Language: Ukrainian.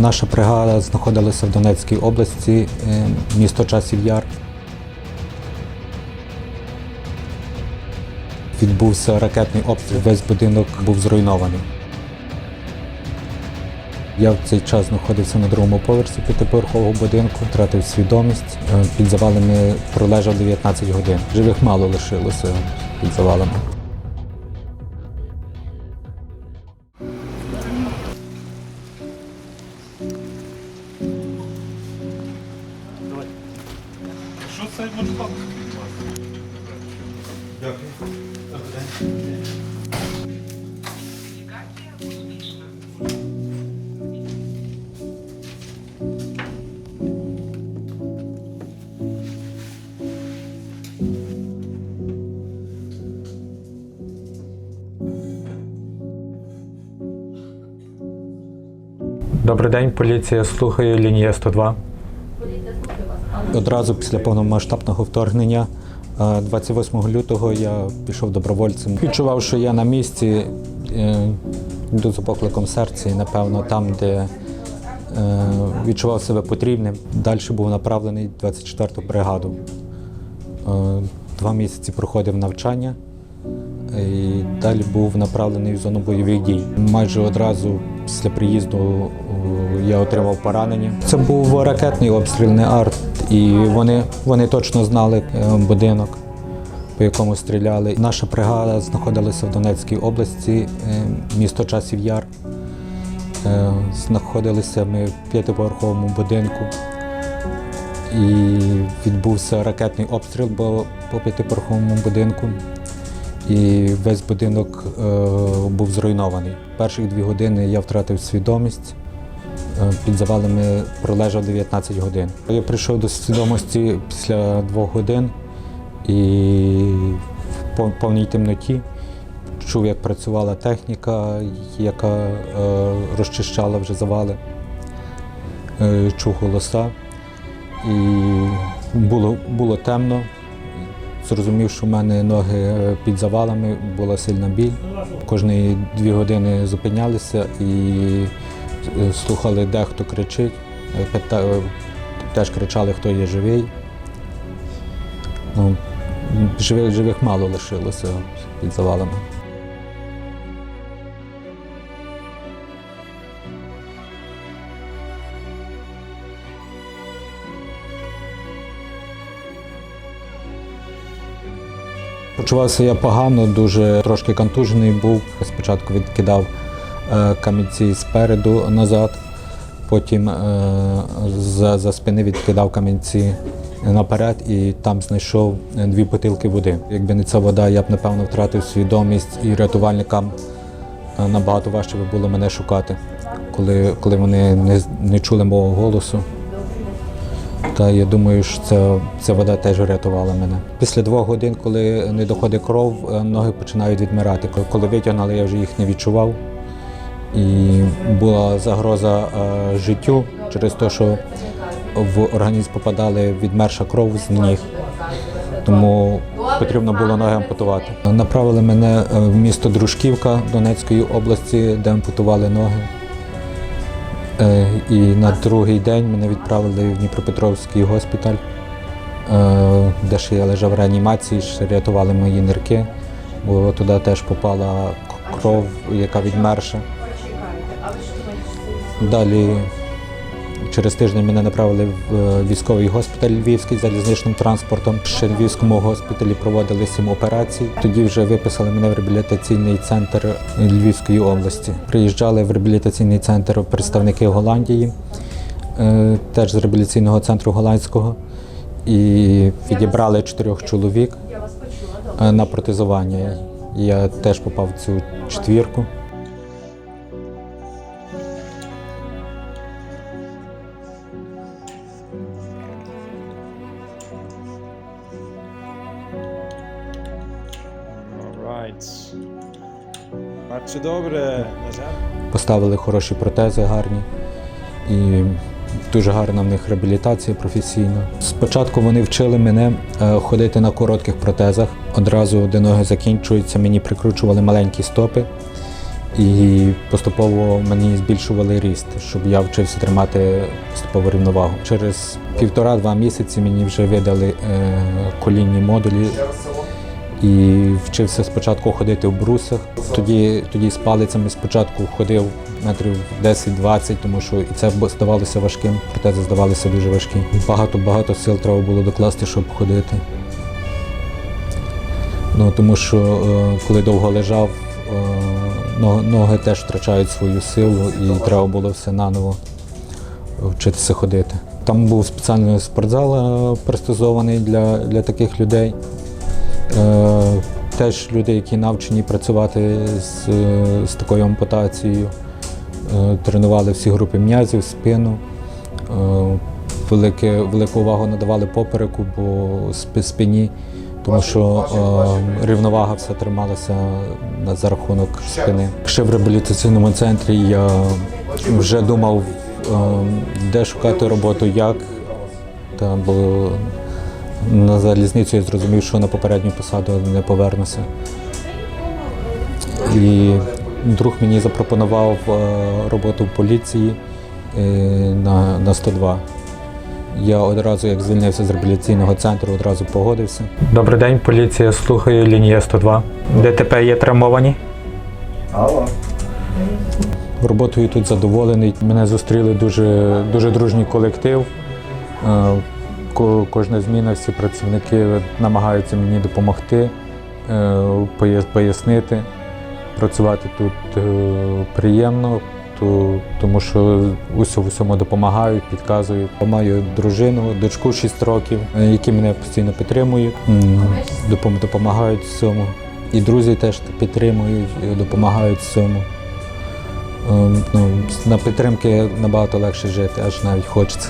Наша бригада знаходилася в Донецькій області, е, місто Часів Яр. Відбувся ракетний обстріл, весь будинок був зруйнований. Я в цей час знаходився на другому поверсі п'ятиповерхового будинку, втратив свідомість. Е, Під завалами пролежав 19 годин. Живих мало лишилося під завалами. Дякую. Добрий день, поліція слухає лінія 102. Одразу після повномасштабного вторгнення, 28 лютого, я пішов добровольцем. Відчував, що я на місці, е, йду за покликом серця, і напевно там, де е, відчував себе потрібним. Далі був направлений 24-ту бригаду. Е, Два місяці проходив навчання. І далі був направлений в зону бойових дій. Майже одразу після приїзду я отримав поранення. Це був ракетний обстріл, не арт, і вони, вони точно знали е, будинок, по якому стріляли. Наша бригада знаходилася в Донецькій області, е, місто Часів Яр. Е, Знаходилися ми в п'ятиповерховому будинку. І відбувся ракетний обстріл по п'ятиповерховому будинку і весь будинок був зруйнований. Перших дві години я втратив свідомість. Е, Під завалами пролежав 19 годин. Я прийшов до свідомості після двох годин і в повній темноті чув, як працювала техніка, яка е, розчищала вже завали, Е, чув голоса. І було, було темно, зрозумів, що в мене ноги під завалами, була сильна біль. Кожні дві години зупинялися і слухали, де хто кричить. Е, е, Теж кричали, хто є живий. Ну, живих, живих мало лишилося під завалами. Почувався я погано, дуже трошки контужений був. Спочатку відкидав камінці спереду назад, потім е, за, за спини відкидав камінці наперед і там знайшов е, дві бутилки води. Якби не ця вода, я б напевно втратив свідомість і рятувальникам е, набагато важче би було мене шукати, коли, коли вони не, не чули мого голосу. Та я думаю, що ця, ця вода теж рятувала мене. Після двох годин, коли не доходить кров, е, ноги починають відмирати. Коли витягнули, я вже їх не відчував. І була загроза е, життю через те, що в організм попадали відмерша кров з ніг. Тому потрібно було ноги ампутувати. Направили мене е, в місто Дружківка Донецької області, де ампутували ноги. Е, І на другий день мене відправили в Дніпропетровський госпіталь, де ще я лежав в реанімації, ще рятували мої нирки, бо туди теж попала кров, яка відмерша. Далі через тиждень мене направили в е, військовий госпіталь Львівський залізничним транспортом. Ще в Львівському госпіталі проводили сім операцій. Тоді вже виписали мене в реабілітаційний центр Львівської області. Приїжджали в реабілітаційний центр представники Голландії, е, теж з реабілітаційного центру голландського, і відібрали чотирьох чоловік е, на протезування. Я теж попав в цю четвірку. Бачу добре, Назар. Поставили хороші протези гарні і дуже гарна в них реабілітація професійна. Спочатку вони вчили мене е, ходити на коротких протезах. Одразу, де ноги закінчуються, мені прикручували маленькі стопи І поступово мені збільшували ріст, щоб я вчився тримати поступово рівновагу. Через півтора-два місяці мені вже видали е, колінні модулі і вчився спочатку ходити в брусах. Тоді, тоді з палицями спочатку ходив метрів 10-20, тому що і це здавалося важким, протези здавалися дуже важкі. Багато-багато сил треба було докласти, щоб ходити. Ну, тому що е, коли довго лежав, е, ноги теж втрачають свою силу і треба було все наново вчитися ходити. Там був спеціальний спортзал е, пристосований для, для таких людей. Е, Теж люди, які навчені працювати з, з такою ампутацією, Е, тренували всі групи м'язів, спину. Е, Велике, велику увагу надавали попереку, бо спині, тому що рівновага все трималася на, за рахунок спини. Ще в реабілітаційному центрі я вже думав, е, де шукати роботу, як. Та, бо на залізницю я зрозумів, що на попередню посаду не повернуся. І друг мені запропонував е, роботу в поліції е, на, на 102. Я одразу, як звільнився з реабілітаційного центру, одразу погодився. Добрий день, поліція слухає лінія 102. ДТП є травмовані? Роботою тут задоволений. Мене зустріли дуже, дуже дружній колектив. Ко- Кожна зміна, всі працівники намагаються мені допомогти, е, пояснити. Працювати тут е, приємно, тому що усьому допомагають, підказують. Маю дружину, дочку 6 років, е, які мене постійно підтримують, допомагають в цьому. І друзі теж підтримують, допомагають в цьому. Ем, Ну, на підтримки набагато легше жити, аж навіть хочеться.